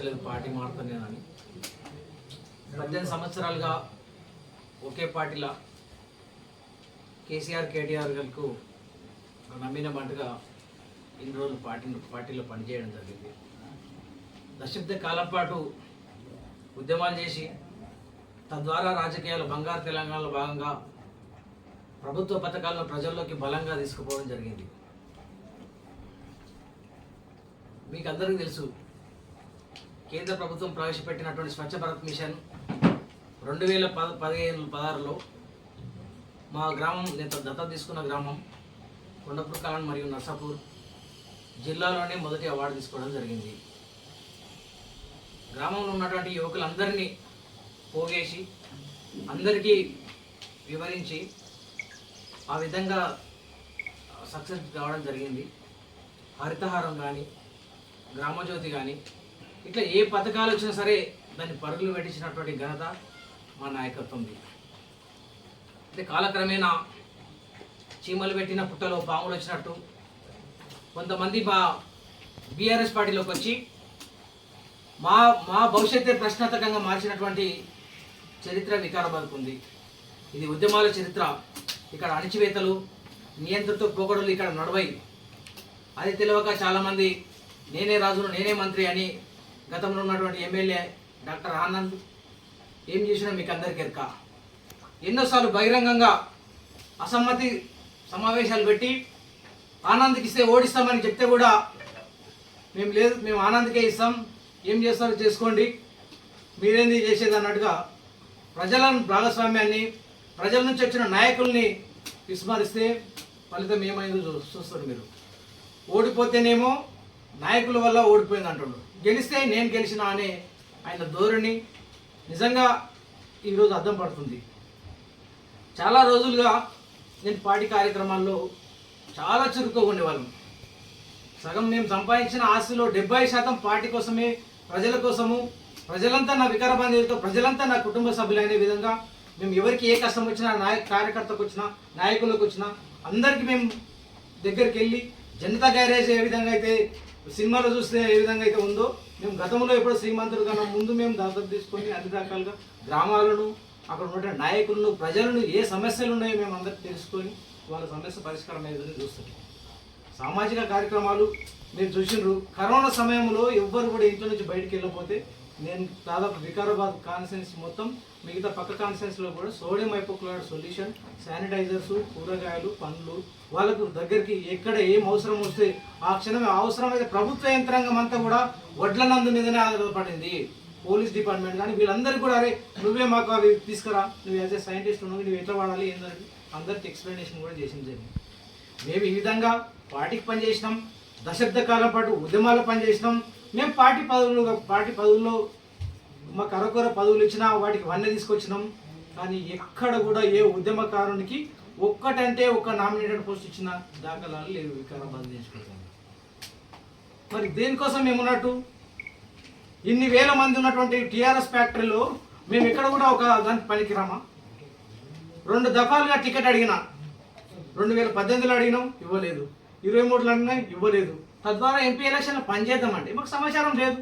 ఎవరు పార్టీ మారుతానేనని పద్దెనిమిది సంవత్సరాలుగా ఒకే పార్టీలా కేసీఆర్ కేటీఆర్ గారికి నమ్మిన మంటగా ఇన్ని రోజులు పార్టీ పార్టీలో పనిచేయడం జరిగింది. దశాబ్ద కాలం పాటు ఉద్యమాలు చేసి తద్వారా రాజకీయాలు బంగారు తెలంగాణలో భాగంగా ప్రభుత్వ పథకాలను ప్రజల్లోకి బలంగా తీసుకుపోవడం జరిగింది. మీకు అందరికీ తెలుసు కేంద్ర ప్రభుత్వం ప్రవేశపెట్టినటువంటి స్వచ్ఛ భారత్ మిషన్ రెండు వేల పద పదిహేను పదహారులో మా గ్రామం నేను దత్తత తీసుకున్న గ్రామం కొండపూర్ కాలన్ మరియు నర్సాపూర్ జిల్లాలోనే మొదటి అవార్డు తీసుకోవడం జరిగింది. గ్రామంలో ఉన్నటువంటి యువకులందరినీ పోగేసి అందరికీ వివరించి ఆ విధంగా సక్సెస్ కావడం జరిగింది. హరితహారం కానీ గ్రామజ్యోతి కానీ ఇట్లా ఏ పథకాలు వచ్చినా సరే దాన్ని పరుగులు పెట్టించినటువంటి ఘనత మా నాయకత్వంది అంటే కాలక్రమేణా చీమలు పెట్టిన పుట్టలో పాములు వచ్చినట్టు కొంతమంది మా బీఆర్ఎస్ పార్టీలోకి వచ్చి మా మా భవిష్యత్తే ప్రశ్నార్థకంగా మార్చినటువంటి చరిత్ర వికారాబాద్కు ఉంది ఇది ఉద్యమాల చరిత్ర. ఇక్కడ అణచివేతలు నియంత్రిత పోకడలు ఇక్కడ నడవై. అది తెలియక చాలామంది నేనే రాజును నేనే మంత్రి అని గతంలో ఉన్నటువంటి ఎమ్మెల్యే డాక్టర్ ఆనంద్ ఏం చేసినా మీకు అందరికీ ఎరక. ఎన్నోసార్లు బహిరంగంగా అసమ్మతి సమావేశాలు పెట్టి ఆనంద్కి ఇస్తే ఓడిస్తామని చెప్తే కూడా మేము లేదు మేము ఆనంద్కే ఇస్తాం ఏం చేస్తారో చేసుకోండి. మీరేంది చేసేది అన్నట్టుగా ప్రజలను భాగస్వామ్యాన్ని ప్రజల నుంచి వచ్చిన నాయకుల్ని విస్మరిస్తే ఫలితం ఏమైందో చూ- చూస్తారు మీరు. ఓడిపోతేనేమో నాయకుల వల్ల ఓడిపోయింది అంటుండ్రు గెలిస్తే నేను గెలిచిన అనే ఆయన ధోరణి నిజంగా ఈరోజు అర్థం పడుతుంది. చాలా రోజులుగా నేను పార్టీ కార్యక్రమాల్లో చాలా చురుకుగా ఉండేవాళ్ళం. సగం మేము సంపాదించిన ఆస్తిలో డెబ్బై శాతం పార్టీ కోసమే ప్రజల కోసము ప్రజలంతా నా వికారబంధులతో ప్రజలంతా నా కుటుంబ సభ్యులు అనే విధంగా మేము ఎవరికి ఏ కష్టం వచ్చినా నాయక కార్యకర్తకు వచ్చినా నాయకులకు వచ్చినా అందరికీ మేము దగ్గరికి వెళ్ళి జనతా గ్యారేజ్ ఏ విధంగా అయితే సినిమాలో చూస్తే ఏ విధంగా అయితే ఉందో మేము గతంలో ఎప్పుడో శ్రీమంతుడు కన్నా ముందు మేము దత్తత తీసుకొని అన్ని రకాలుగా గ్రామాలను అక్కడ ఉన్న నాయకులను ప్రజలను ఏ సమస్యలు ఉన్నాయో మేము అందరికి తెలుసుకొని వాళ్ళ సమస్య పరిష్కారం అయ్యేదని చూస్తున్నాం సామాజిక కార్యక్రమాలు మీరు చూసినారు కరోనా సమయంలో ఎవ్వరు కూడా ఇంట్లో నుంచి బయటికి వెళ్ళకపోతే నేను దాదాపు వికారాబాద్ కాన్సెన్స్ మొత్తం మిగతా పక్క కాన్సెన్స్లో కూడా సోడియం హైపోక్లోరైడ్ సొల్యూషన్ శానిటైజర్స్ కూరగాయలు పండ్లు వాళ్ళకు దగ్గరికి ఎక్కడ ఏం అవసరం వస్తే ఆ క్షణమే అవసరమైతే ప్రభుత్వ యంత్రాంగం అంతా కూడా వడ్ల నందు మీదనే ఆధారపడింది. పోలీస్ డిపార్ట్మెంట్ కానీ వీళ్ళందరికీ కూడా అరే నువ్వే మాకు అవి తీసుకురా. నువ్వు యాజ్ ఏ సైంటిస్ట్ ఉన్నావు నువ్వు ఎట్లా వాడాలి ఏంటంటే అందరికి ఎక్స్ప్లెనేషన్ కూడా చేసింది జరిగింది. మేము ఈ విధంగా పార్టీకి పనిచేసినాం. దశాబ్ద కాలం పాటు ఉద్యమాలు పనిచేసినాం. మేము పార్టీ పదవులు పార్టీ పదవుల్లో మాకు అరకొర పదవులు ఇచ్చినా వాటికి వన్నె తీసుకొచ్చినాం. కానీ ఎక్కడ కూడా ఏ ఉద్యమకారునికి ఒక్కటంటే ఒక్క నామినేటెడ్ పోస్ట్ ఇచ్చిన దాఖలాలు లేవు వికారాబాద్ నియోజకవర్గం మరి దేనికోసం మేము ఉన్నట్టు? ఇన్ని వేల మంది ఉన్నటువంటి టీఆర్ఎస్ ఫ్యాక్టరీలో మేము ఎక్కడ కూడా ఒక దానికి పనికిరామా? రెండు దఫాలుగా టికెట్ అడిగినా. రెండు వేల పద్దెనిమిదిలో అడిగినాం ఇవ్వలేదు. ఇరవై మూడులో అడిగినా ఇవ్వలేదు. తద్వారా ఎంపీ ఎలక్షన్లో పనిచేద్దామంటే మాకు సమాచారం లేదు.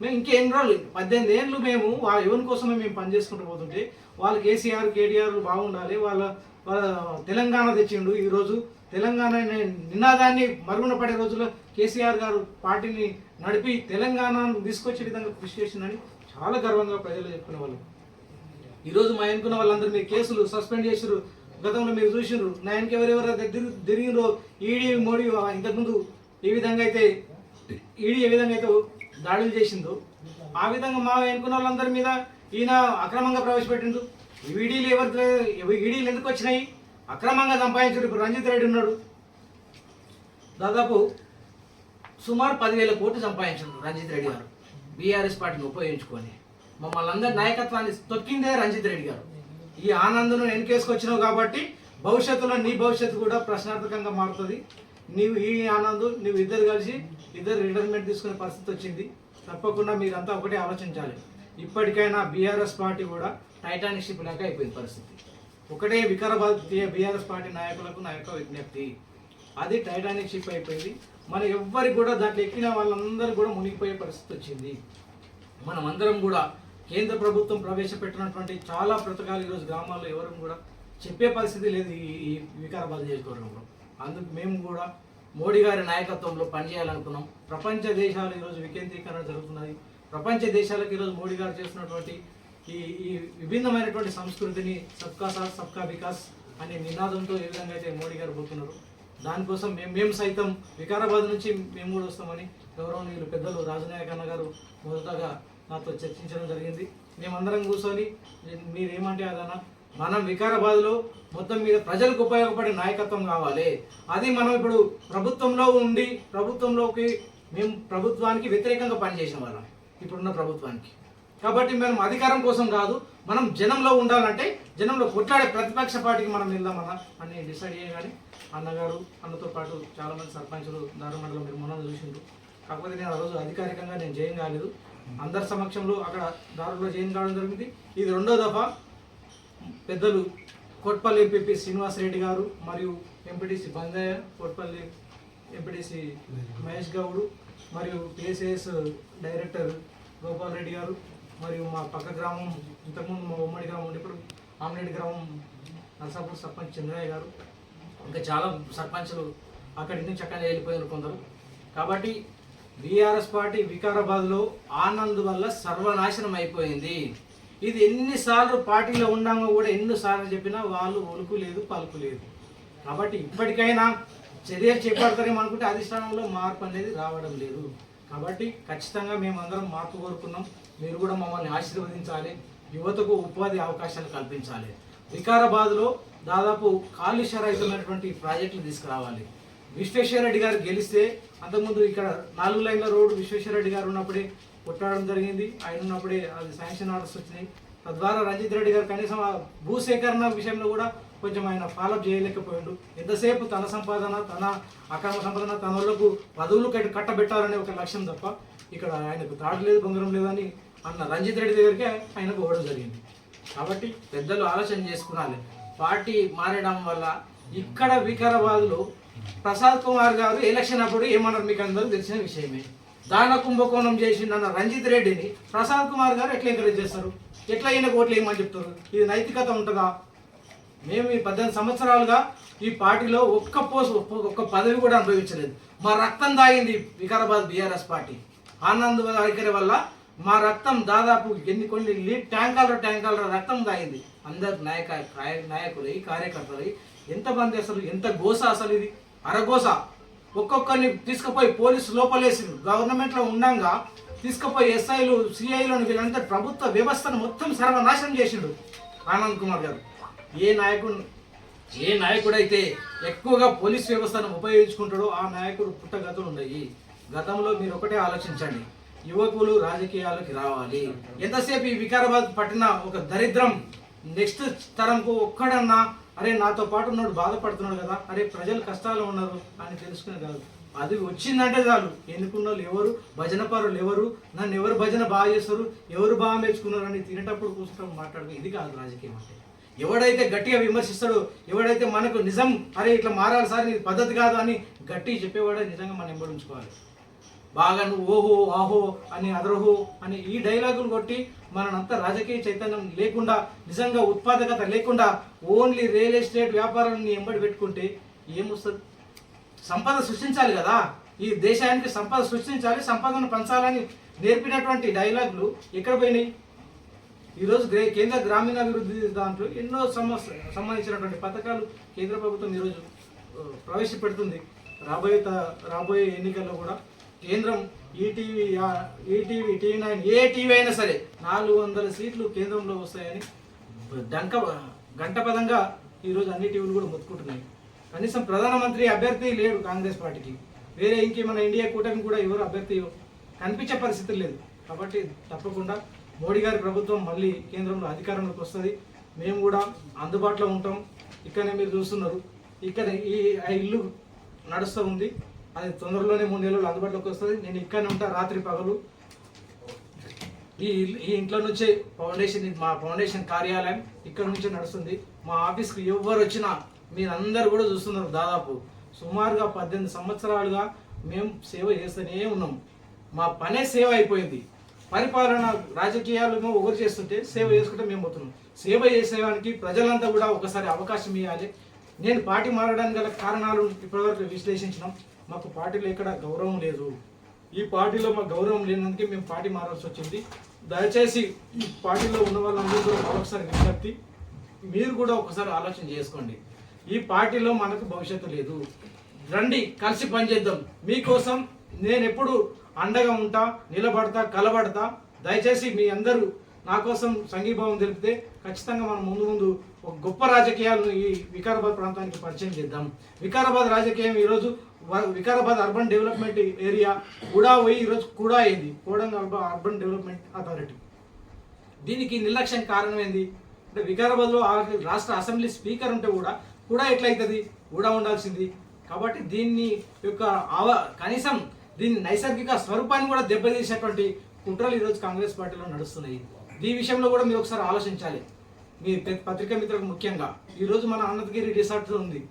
మేము ఇంకెన్ని రోజులు పద్దెనిమిది ఏళ్ళు మేము వాళ్ళ ఎవరి కోసమే మేము పనిచేసుకుంటూ పోతుంటే వాళ్ళు కేసీఆర్ కేటీఆర్ బాగుండాలి వాళ్ళ వాళ్ళ తెలంగాణ తెచ్చిండు. ఈరోజు తెలంగాణ నినాదాన్ని మరుగున పడే రోజుల్లో కేసీఆర్ గారు పార్టీని నడిపి తెలంగాణను తీసుకొచ్చే విధంగా కృషి చేసిందని చాలా గర్వంగా ప్రజలు చెప్పుకునే వాళ్ళు ఈరోజు మా ఎన్నుకున్న వాళ్ళందరినీ కేసులు సస్పెండ్ చేసారు గతంలో మీరు చూసిండ్రు. నాయనకి ఎవరెవరు దగ్గర ఈడీ మోడీ ఇంతకుముందు ఏ విధంగా అయితే ఈడీ ఏ విధంగా అయితే దాడులు చేసిందో ఆ విధంగా మా ఎన్నుకున్న వాళ్ళందరి మీద ఈయన అక్రమంగా ప్రవేశపెట్టిండు ఈడీలు ఎవరు ఈడీలు ఎందుకు వచ్చినాయి? అక్రమంగా సంపాదించాడు ఇప్పుడు రంజిత్ రెడ్డి ఉన్నాడు. దాదాపు సుమారు పదివేల కోట్లు సంపాదించాడు రంజిత్ రెడ్డి గారు. బీఆర్ఎస్ పార్టీని ఉపయోగించుకొని. మమ్మల్ని అందరి నాయకత్వాన్ని తొక్కిందే రంజిత్ రెడ్డి గారు. ఈ ఆనందను వెనకేసుకొచ్చినావు కాబట్టి భవిష్యత్తులో నీ భవిష్యత్తు కూడా ప్రశ్నార్థకంగా మారుతుంది. నీవు ఈ ఆనందం నువ్వు ఇద్దరు కలిసి ఇద్దరు రిటైర్మెంట్ తీసుకునే పరిస్థితి వచ్చింది. తప్పకుండా మీరంతా ఒకటే ఆలోచించాలి. ఇప్పటికైనా బీఆర్ఎస్ పార్టీ కూడా టైటానిక్ షిప్ లాగా అయిపోయింది పరిస్థితి. ఒకటే వికారాబాద్ బీఆర్ఎస్ పార్టీ నాయకులకు నా యొక్క విజ్ఞప్తి. అది టైటానిక్ షిప్ అయిపోయింది. మన ఎవ్వరికి కూడా దాంట్లో ఎక్కిన వాళ్ళందరూ కూడా మునిగిపోయే పరిస్థితి వచ్చింది. మనం అందరం కూడా కేంద్ర ప్రభుత్వం ప్రవేశపెట్టినటువంటి చాలా పథకాలు ఈరోజు గ్రామాల్లో ఎవరు కూడా చెప్పే పరిస్థితి లేదు ఈ ఈ వికారాబాద్ నియోజకవర్గంలో. అందుకు మేము కూడా మోడీ గారి నాయకత్వంలో పనిచేయాలనుకున్నాం. ప్రపంచ దేశాలు ఈరోజు వికేంద్రీకరణ జరుగుతున్నది. ప్రపంచ దేశాలకు ఈరోజు మోడీ గారు చేస్తున్నటువంటి ఈ ఈ విభిన్నమైనటువంటి సంస్కృతిని సబ్కా సాత్ సబ్కా వికాస్ అనే నినాదంతో ఏ విధంగా అయితే మోడీ గారు పోతున్నారు దానికోసం మేము మేము సైతం వికారాబాద్ నుంచి మేము కూడా వస్తామని గౌరవనీయులు పెద్దలు రాజనాయక్ అన్న గారు మొదటగా నాతో చర్చించడం జరిగింది. మేమందరం కూర్చొని మీరేమంటే అదన్నా మనం వికారాబాద్లో మొత్తం మీద ప్రజలకు ఉపయోగపడే నాయకత్వం కావాలి. అది మనం ఇప్పుడు ప్రభుత్వంలో ఉండి ప్రభుత్వంలోకి మేము ప్రభుత్వానికి వ్యతిరేకంగా పనిచేసిన వాళ్ళం. ఇప్పుడున్న ప్రభుత్వానికి. కాబట్టి మనం అధికారం కోసం కాదు మనం జనంలో ఉండాలంటే జనంలో కొట్లాడే ప్రతిపక్ష పార్టీకి మనం వెళ్దామన్నా అని డిసైడ్ చేయగానే అన్నగారు అన్నతో పాటు చాలామంది సర్పంచులు దారుమండలం మీరు మొన్న చూసిండ్రు. కాకపోతే నేను ఆ రోజు అధికారికంగా నేను జయం కాలేదు. అందరి సమక్షంలో అక్కడ దారులో జైన్ కావడం జరిగింది. ఇది రెండో దఫా పెద్దలు కోట్పల్లి ఎంపీపీ శ్రీనివాసరెడ్డి గారు మరియు ఎంపీటీసీ బందయ్య కోట్పల్లి ఎంపీటీసీ మహేష్ గౌడ్ మరియు పిఎస్ఏఎస్ డైరెక్టర్ గోపాల్ రెడ్డి గారు మరియు మా పక్క గ్రామం ఇంతకుముందు మా ఉమ్మడి గ్రామం ఉండే ఇప్పుడు ఆమ్లెట్ గ్రామం నర్సాపూర్ సర్పంచ్ చంద్రయ్య గారు. ఇంకా చాలా సర్పంచ్లు అక్కడి నుంచి చక్కగా వెళ్ళిపోయారు కొందరు. కాబట్టి బీఆర్ఎస్ పార్టీ వికారాబాద్లో ఆనంద్ వల్ల సర్వనాశనం అయిపోయింది. ఇది ఎన్నిసార్లు పార్టీలో ఉన్నామో కూడా ఎన్నిసార్లు చెప్పినా వాళ్ళు ఒలుకు లేదు పలుకు లేదు. కాబట్టి ఇప్పటికైనా చర్యలు చేపడతారేమో అనుకుంటే అధిష్టానంలో మార్పు అనేది రావడం లేదు. కాబట్టి ఖచ్చితంగా మేమందరం మార్పు కోరుకున్నాం. మీరు కూడా మమ్మల్ని ఆశీర్వదించాలి. యువతకు ఉపాధి అవకాశాలు కల్పించాలి. వికారాబాద్లో దాదాపు కాలుష్య రహితమైనటువంటి ప్రాజెక్టులు తీసుకురావాలి. విశ్వేశ్వరరెడ్డి గారు గెలిస్తే అంతకుముందు ఇక్కడ నాలుగు లైన్ల రోడ్డు విశ్వేశ్వరరెడ్డి గారు ఉన్నప్పుడే కొట్టడం జరిగింది. ఆయన ఉన్నప్పుడే అది శాంక్షన్ ఆర్డర్స్ వచ్చినాయి. తద్వారా రంజిత్ రెడ్డి గారు కనీసం ఆ భూసేకరణ విషయంలో కూడా కొంచెం ఆయన ఫాలోఅప్ చేయలేకపోయిండు. ఎంతసేపు తన సంపాదన తన అక్రమ సంపాదన తన వాళ్ళకు పదవులు కట్టి కట్టబెట్టాలనే ఒక లక్ష్యం తప్ప ఇక్కడ ఆయనకు తాడు లేదు బొంగరం లేదని అన్న రంజిత్ రెడ్డి దగ్గరికి ఆయనకు ఇవ్వడం జరిగింది. కాబట్టి పెద్దలు ఆలోచన చేసుకున్నాలి పార్టీ మారడం వల్ల ఇక్కడ వికారాబాద్లో ప్రసాద్ కుమార్ గారు ఎలక్షన్ అప్పుడు ఏమన్నారు మీకు అందరూ తెలిసిన విషయమే. దాన కుంభకోణం చేసిండన్న రంజిత్ రెడ్డిని ప్రసాద్ కుమార్ గారు ఎట్లా ఎంకరేజ్ చేస్తారు? ఎట్లా అయిన ఓట్లు ఏమని చెప్తారు? ఇది నైతికత ఉంటుందా? మేము ఈ పద్దెనిమిది సంవత్సరాలుగా ఈ పార్టీలో ఒక్క పోస్ట్ ఒక్క పదవి కూడా అనుభవించలేదు. మా రక్తం దాగింది వికారాబాద్ బీఆర్ఎస్ పార్టీ. ఆనంద్ వైఖరి వల్ల మా రక్తం దాదాపు ఎన్ని కొన్ని లీడ్ ట్యాంకర్ల ట్యాంకర్ల రక్తం దాగింది. అందరు నాయక నాయ- నాయకులై కార్యకర్తలై ఎంతమంది అసలు ఎంత గోస అసలు ఇది? అరగోస ఒక్కొక్కరిని తీసుకుపోయి పోలీసు లోపలేసింది. గవర్నమెంట్లో ఉండంగా తీసుకుపోయి ఎస్ఐలు సిఐలను వీళ్ళంతా ప్రభుత్వ వ్యవస్థను మొత్తం సర్వనాశనం చేసిండు ఆనంద్ కుమార్ గారు. ఏ నాయకుడు ఏ నాయకుడు అయితే ఎక్కువగా పోలీస్ వ్యవస్థను ఉపయోగించుకుంటాడో ఆ నాయకుడు పుట్టగతులు ఉన్నాయి. గతంలో మీరు ఒకటే ఆలోచించండి. యువకులు రాజకీయాలకి రావాలి. ఎంతసేపు ఈ వికారాబాద్ పట్టిన ఒక దరిద్రం? నెక్స్ట్ తరంకు ఒక్కడన్నా అరే నాతో పాటు ఉన్నాడు బాధపడుతున్నాడు కదా అరే ప్రజలు కష్టాలు ఉన్నారు అని తెలుసుకునే కాదు. అది వచ్చిందంటే చాలు. ఎన్నుకున్న వాళ్ళు ఎవరు? భజన పరులు ఎవరు? నన్ను ఎవరు భజన బాగా చేస్తారు? ఎవరు బాగా మెచ్చుకున్నారు అని తినేటప్పుడు కూర్చుంటాం మాట్లాడుకో ఇది కాదు రాజకీయం అంటే. ఎవడైతే గట్టిగా విమర్శిస్తాడో ఎవడైతే మనకు నిజం అరే ఇట్లా మారాలి సార్ ఇది పద్ధతి కాదు అని గట్టి చెప్పేవాడే నిజంగా మనం ఎంబడించుకోవాలి బాగా నువ్వు ఓహో ఆహో అని అదరహో అని ఈ డైలాగులు కొట్టి మనంతా రాజకీయ చైతన్యం లేకుండా నిజంగా ఉత్పాదకత లేకుండా ఓన్లీ రియల్ ఎస్టేట్ వ్యాపారాన్ని ఎంబడి పెట్టుకుంటే ఏమొస్తుంది? సంపద సృష్టించాలి కదా. ఈ దేశానికి సంపద సృష్టించాలి సంపదను పంచాలని నేర్పినటువంటి డైలాగులు ఎక్కడ పోయినాయి? ఈరోజు గ్రే కేంద్ర గ్రామీణాభివృద్ధి దాంట్లో ఎన్నో సమస్య సంబంధించినటువంటి పథకాలు కేంద్ర ప్రభుత్వం ఈరోజు ప్రవేశపెడుతుంది. రాబోయే త- రాబోయే ఎన్నికల్లో కూడా కేంద్రం ETV ETV TV nine A TV అయినా సరే నాలుగు వందల సీట్లు కేంద్రంలో వస్తాయని డంక గంటపదంగా ఈరోజు అన్ని టీవీలు కూడా మొత్తుకుంటున్నాయి. కనీసం ప్రధానమంత్రి అభ్యర్థి లేడు కాంగ్రెస్ పార్టీకి. వేరే ఇంకేమైనా ఇండియా కూటమి కూడా ఎవరు అభ్యర్థి కనిపించే పరిస్థితి లేదు. కాబట్టి తప్పకుండా మోడీ గారి ప్రభుత్వం మళ్ళీ కేంద్రంలో అధికారంలోకి వస్తుంది. మేము కూడా అందుబాటులో ఉంటాం. ఇక్కడనే మీరు చూస్తున్నారు. ఇక్కడ ఈ ఆ ఇల్లు నడుస్తూ ఉంది. అది తొందరలోనే మూడు నెలలు అందుబాటులోకి వస్తుంది. నేను ఇక్కడనే ఉంటా రాత్రి పగలు. ఈ ఈ ఇంట్లో నుంచే ఫౌండేషన్ మా ఫౌండేషన్ కార్యాలయం ఇక్కడ నుంచే నడుస్తుంది. మా ఆఫీస్కి ఎవరు వచ్చినా మీరందరూ కూడా చూస్తున్నారు దాదాపు. సుమారుగా పద్దెనిమిది సంవత్సరాలుగా మేము సేవ చేస్తూనే ఉన్నాం. మా పనే సేవ అయిపోయింది. పరిపాలన రాజకీయాలు ఒకరు చేస్తుంటే సేవ చేసుకుంటే మేము పోతున్నాం. సేవ చేసేవానికి ప్రజలంతా కూడా ఒకసారి అవకాశం ఇవ్వాలి. నేను పార్టీ మారడానికి గల కారణాలు ఇప్పటివరకు విశ్లేషించినాం. మాకు పార్టీలో ఎక్కడ గౌరవం లేదు. ఈ పార్టీలో మాకు గౌరవం లేనందుకే మేము పార్టీ మారాల్సి వచ్చింది. దయచేసి ఈ పార్టీలో ఉన్న వాళ్ళందరూ కూడా మరొకసారి విజ్ఞప్తి మీరు కూడా ఒకసారి ఆలోచన చేసుకోండి. ఈ పార్టీలో మనకు భవిష్యత్తు లేదు. రండి కలిసి పనిచేద్దాం. మీకోసం నేను ఎప్పుడు అండగా ఉంటా నిలబడతా కలబడతా దయచేసి మీ అందరూ నా కోసం సంఘీభావం తెలిపితే ఖచ్చితంగా మనం ముందు ముందు ఒక గొప్ప రాజకీయాలను ఈ వికారాబాద్ ప్రాంతానికి పరిచయం చేద్దాం. వికారాబాద్ రాజకీయం ఈరోజు వ- వికారాబాద్ అర్బన్ డెవలప్మెంట్ ఏరియా కూడా పోయి ఈరోజు కూడా అయింది. Kodangal urban development authority. దీనికి నిర్లక్ష్యం కారణం ఏంది? అంటే వికారాబాద్లో రాష్ట్ర అసెంబ్లీ స్పీకర్ ఉంటే కూడా కూడా ఎట్లయితుంది? కూడా ఉండాల్సింది. కాబట్టి దీన్ని యొక్క ఆవ కనీసం దీని నైసర్గిక స్వరూపాన్ని కూడా దెబ్బతీసేటువంటి కుట్రలు ఈరోజు కాంగ్రెస్ పార్టీలో నడుస్తున్నాయి. ఈ విషయంలో కూడా మీరు ఒకసారి ఆలోచించాలి. మీ పత్రికా మిత్రులకు ముఖ్యంగా. ఈరోజు మన అనంతగిరి రిసార్ట్ ఉంది.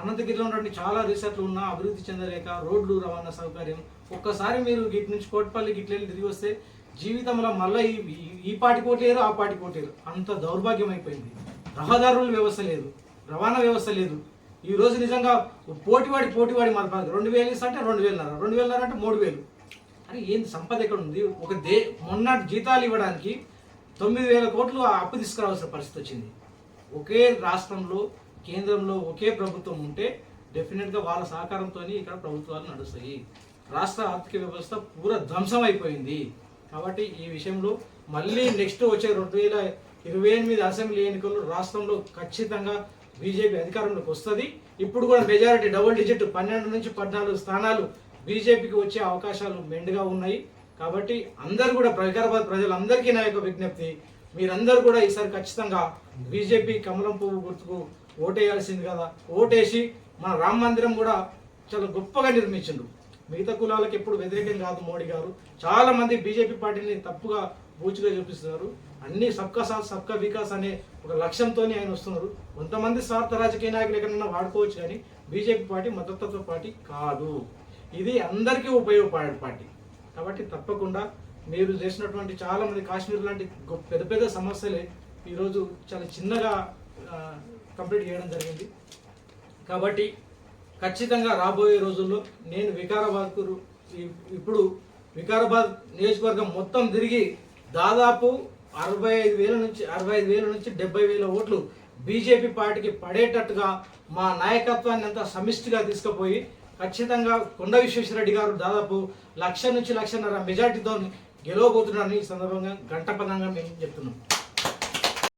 అనంతగిరిలో ఉన్నటువంటి చాలా రిసార్ట్లు ఉన్నా అభివృద్ధి చెందలేక రోడ్లు రవాణా సౌకర్యం. ఒక్కసారి మీరు గిట్ నుంచి కోటిపల్లి గిట్ల వెళ్ళి తిరిగి వస్తే జీవితంలో మళ్ళీ ఈ పాటి కోటేరు ఆ పాటి కోటేరు అంత దౌర్భాగ్యం అయిపోయింది. రహదారుల వ్యవస్థ లేదు. రవాణా వ్యవస్థ లేదు. ఈ రోజు నిజంగా పోటీవాడి పోటీవాడి మన రెండు వేలు అంటే రెండు వేలున్నర. రెండు వేలున్నర అంటే మూడు వేలు. అని ఏంది సంపద ఎక్కడ ఉంది? ఒక దే మొన్న జీతాలు ఇవ్వడానికి తొమ్మిది వేల కోట్లు అప్పు తీసుకురావాల్సిన పరిస్థితి వచ్చింది. ఒకే రాష్ట్రంలో కేంద్రంలో ఒకే ప్రభుత్వం ఉంటే డెఫినెట్గా వాళ్ళ సహకారంతో ఇక్కడ ప్రభుత్వాలు నడుస్తాయి. రాష్ట్ర ఆర్థిక వ్యవస్థ పూర ధ్వంసం అయిపోయింది. కాబట్టి ఈ విషయంలో మళ్ళీ నెక్స్ట్ వచ్చే రెండు వేల ఇరవై ఎనిమిది అసెంబ్లీ ఎన్నికల్లో రాష్ట్రంలో ఖచ్చితంగా బీజేపీ అధికారంలోకి వస్తుంది. ఇప్పుడు కూడా మెజారిటీ డబుల్ డిజిట్ పన్నెండు నుంచి పద్నాలుగు స్థానాలు బీజేపీకి వచ్చే అవకాశాలు మెండుగా ఉన్నాయి. కాబట్టి అందరు కూడా వికారాబాద్ ప్రజలందరికీ నా యొక్క విజ్ఞప్తి మీరందరూ కూడా ఈసారి ఖచ్చితంగా బీజేపీ కమలం పువ్వు గుర్తుకు ఓటేయాల్సింది కదా. ఓటేసి మన రామ మందిరం కూడా చాలా గొప్పగా నిర్మించిండు మిగతా కులాలకు ఎప్పుడు వ్యతిరేకం కాదు మోడీ గారు. చాలా మంది బీజేపీ పార్టీని తప్పుగా బూచిగా చూపిస్తున్నారు. అన్ని సబ్కా సాత్ సబ్కా వికాస్ అనే ఒక లక్ష్యంతో ఆయన వస్తున్నారు. కొంతమంది స్వార్థ రాజకీయ నాయకులు ఎక్కడన్నా వాడుకోవచ్చు కానీ బీజేపీ పార్టీ మద్దతత్వ పార్టీ కాదు. ఇది అందరికీ ఉపయోగపడే పార్టీ. కాబట్టి తప్పకుండా మీరు చేసినటువంటి చాలా మంది కాశ్మీర్ లాంటి గొప్ప పెద్ద పెద్ద సమస్యలే ఈరోజు చాలా చిన్నగా కంప్లీట్ చేయడం జరిగింది. కాబట్టి ఖచ్చితంగా రాబోయే రోజుల్లో నేను వికారాబాద్కు ఇప్పుడు వికారాబాద్ నియోజకవర్గం మొత్తం తిరిగి దాదాపు అరవై ఐదు వేల నుంచి అరవై ఐదు వేల నుంచి డెబ్బై వేల ఓట్లు బీజేపీ పార్టీకి పడేటట్టుగా మా నాయకత్వాన్ని అంతా సమిష్టిగా తీసుకుపోయి ఖచ్చితంగా కొండ విశ్వేశ్వరరెడ్డి గారు దాదాపు లక్ష నుంచి లక్షన్నర మెజార్టీతో గెలవబోతున్నారని ఈ సందర్భంగా గంటపదంగా మేము చెప్తున్నాం.